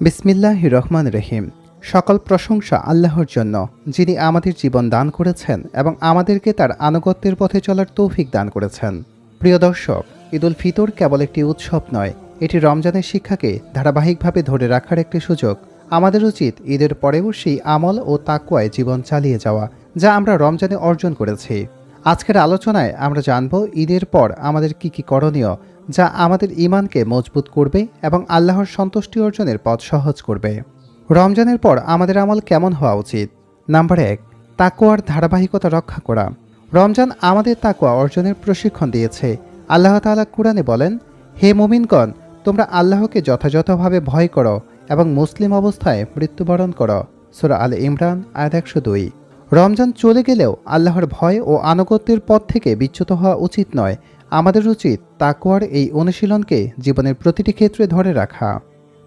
বিসমিল্লাহ রহমান রহিম। সকল প্রশংসা আল্লাহর জন্য, যিনি আমাদের জীবন দান করেছেন এবং আমাদেরকে তার আনুগত্যের পথে চলার তৌফিক দান করেছেন। প্রিয় দর্শক, ঈদুল ফিতর কেবল একটি উৎসব নয়, এটি রমজানের শিক্ষাকে ধারাবাহিকভাবে ধরে রাখার একটি সুযোগ। আমাদের উচিত ঈদের পরেও সেই আমল ও তাকুয়ায় জীবন চালিয়ে যাওয়া, যা আমরা রমজানে অর্জন করেছি। আজকের আলোচনায় আমরা জানব ঈদের পর আমাদের কি কি করণীয় যা আমাদের ইমানকে মজবুত করবে এবং আল্লাহর সন্তুষ্টি অর্জনের পথ সহজ করবে। রমজানের পর আমাদের আমল কেমন হওয়া উচিত? নাম্বার এক তাকুয়ার ধারাবাহিকতা রক্ষা করা। রমজান আমাদের তাকুয়া অর্জনের প্রশিক্ষণ দিয়েছে। আল্লাহ তাআলা কুরআনে বলেন, হে মুমিনগণ, তোমরা আল্লাহকে যথাযথভাবে ভয় করো এবং মুসলিম অবস্থায় মৃত্যুবরণ করো। সুরা আল ইমরান, আয়াত একশো দুই। রমজান চলে গেলেও আল্লাহর ভয় ও আনুগত্যের পথ থেকে বিচ্যুত হওয়া উচিত নয়। আমাদের উচিত তাকুয়ার এই অনুশীলনকে জীবনের প্রতিটি ক্ষেত্রে ধরে রাখা।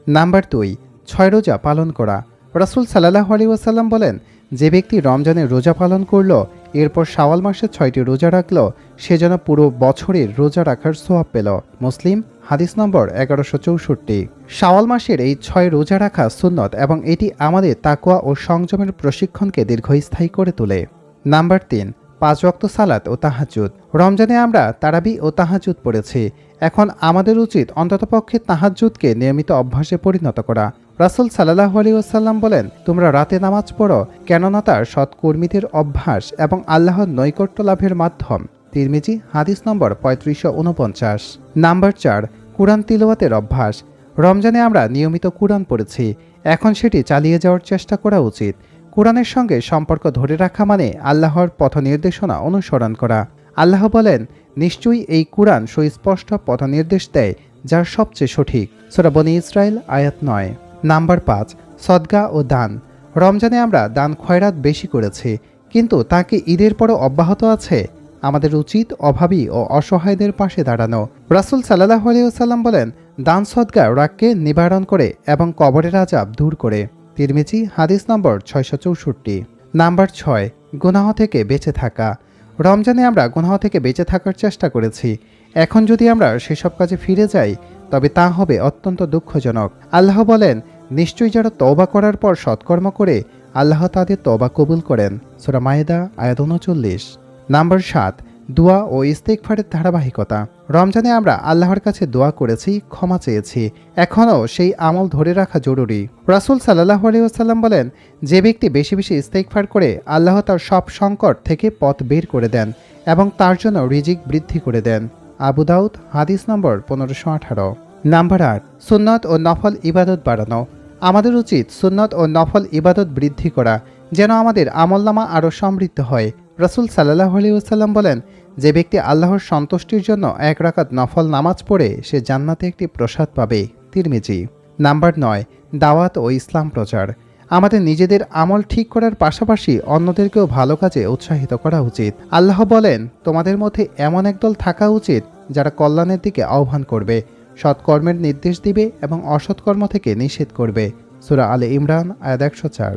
নাম্বার দুই, ছয় রোজা পালন করা। রাসুল সাল্লাহ আলী ওয়াসাল্লাম বলেন, যে ব্যক্তি রমজানের রোজা পালন করল, এরপর শাওয়াল মাসে ছয়টি রোজা রাখল, সে যেন পুরো বছরের রোজা রাখার সোয়াব পেল। মুসলিম হাদিস নম্বর এগারোশো চৌষট্টি। শাওয়াল মাসের এই ছয় রোজা রাখা সুন্নত এবং এটি আমাদের তাকুয়া ও সংযমের প্রশিক্ষণকে দীর্ঘস্থায়ী করে তোলে। নাম্বার তিন, পাঁচ ওয়াক্ত সালাত ও তাহাজুদ রমজানে আমরা তারাবি ও তাহাজুদ পড়েছি। এখন আমাদের উচিত অন্ততপক্ষে তাহাজুদকে নিয়মিত অভ্যাসে পরিণত করা। রাসুল সাল্লাহ আলী ওসাল্লাম বলেন, তোমরা রাতে নামাজ পড়ো কেননা তার সৎকর্মীদের অভ্যাস এবং আল্লাহর নৈকট্য লাভের মাধ্যম। তিরমিজি হাদিস নম্বর পঁয়ত্রিশশো উনপঞ্চাশ। নাম্বার চার, কুরআন তিলওয়াতের অভ্যাস। রমজানে আমরা নিয়মিত কুরআন পড়েছি। এখন সেটি চালিয়ে যাওয়ার চেষ্টা করা উচিত। কোরআনের সঙ্গে সম্পর্ক ধরে রাখা মানে আল্লাহর পথ নির্দেশনা অনুসরণ করা। আল্লাহ বলেন, নিশ্চয়ই এই কোরআন সুস্পষ্ট পথ নির্দেশ দেয়, যার সবচেয়ে সঠিক। সোরাবনী ইসরায়েল আয়াত নয়। নাম্বার পাঁচ, সদগা ও দান। রমজানে আমরা দান খয়রাত বেশি করেছি, কিন্তু তাকে ঈদের পরও অব্যাহত আছে? আমাদের উচিত অভাবী ও অসহায়দের পাশে দাঁড়ানো। রাসুল সাল্লাহ আলিয়াল্লাম বলেন, দান সদ্গা রাগকে নিবারণ করে এবং কবরের আজাব দূর করে। তিরমিজি, হাদিস নম্বর ছয়শো চৌষট্টি। নাম্বার ছয়, গুনাহ থেকে বেঁচে থাকা। রমজানে আমরা গুনাহ থেকে বেঁচে থাকার চেষ্টা করেছি। এখন যদি আমরা সেসব কাজে ফিরে যাই, তবে তা হবে অত্যন্ত দুঃখজনক। আল্লাহ বলেন, নিশ্চয়ই যারা তওবা করার পর সৎকর্ম করে, আল্লাহ তাদের তওবা কবুল করেন। সুরা মায়েদা, আয়াত উনচল্লিশ। নাম্বার সাত, দোয়া ও ইস্তেকফারের ধারাবাহিকতা। রমজানে আমরা আল্লাহর কাছে দোয়া করেছি, ক্ষমা চেয়েছি। এখনও সেই আমল ধরে রাখা জরুরি। রাসুল সাল্লাহ আলিয়াল্লাম বলেন, যে ব্যক্তি বেশি বেশি ইস্তেকফার করে, আল্লাহ তার সব সংকট থেকে পথ বের করে দেন এবং তার জন্য রিজিক বৃদ্ধি করে দেন। আবু দাউদ, হাদিস নম্বর পনেরোশো আঠারো। নাম্বার আট, সুন্নত ও নফল ইবাদত বাড়ানো। আমাদের উচিত সুন্নত ও নফল ইবাদত বৃদ্ধি করা, যেন আমাদের আমলনামা আরও সমৃদ্ধ হয়। রসুল সাল্লাহ আলিউসাল্লাম বলেন, যে ব্যক্তি আল্লাহর সন্তুষ্টির জন্য এক রাকাত নফল নামাজ পড়ে, সে জান্নাতে একটি প্রসাদ পাবে। তিরমিজি, নাম্বার নয়, দাওয়াত ও ইসলাম প্রচার। আমাদের নিজেদের আমল ঠিক করার পাশাপাশি অন্যদেরকেও ভালো কাজে উৎসাহিত করা উচিত। আল্লাহ বলেন, তোমাদের মধ্যে এমন একদল থাকা উচিত যারা কল্যাণের দিকে আহ্বান করবে, সৎকর্মের নির্দেশ দিবে এবং অসৎকর্ম থেকে নিষেধ করবে। সুরা আলে ইমরান, আয়াত একশো চার।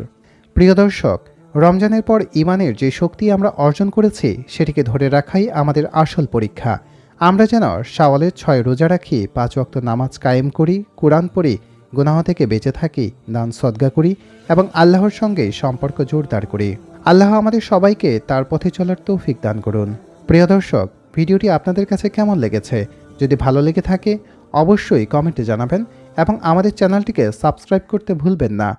প্রিয় দর্শক রমজানের পর ইমানের যে শক্তি আমরা অর্জন করেছি, সেটিকে ধরে রাখাই আমাদের আসল পরীক্ষা। আমরা যেন সাওয়ালের ছয় রোজা রাখি, পাঁচ ওয়াক্ত নামাজ কায়েম করি, কোরআন পড়ি, গুনাহ থেকে বেঁচে থাকি, দান সদ্গা করি এবং আল্লাহর সঙ্গে সম্পর্ক জোরদার করি। আল্লাহ আমাদের সবাইকে তার পথে চলার তৌফিক দান করুন। প্রিয় দর্শক, ভিডিওটি আপনাদের কাছে কেমন লেগেছে? যদি ভালো লেগে থাকে, অবশ্যই কমেন্টে জানাবেন এবং আমাদের চ্যানেলটিকে সাবস্ক্রাইব করতে ভুলবেন না।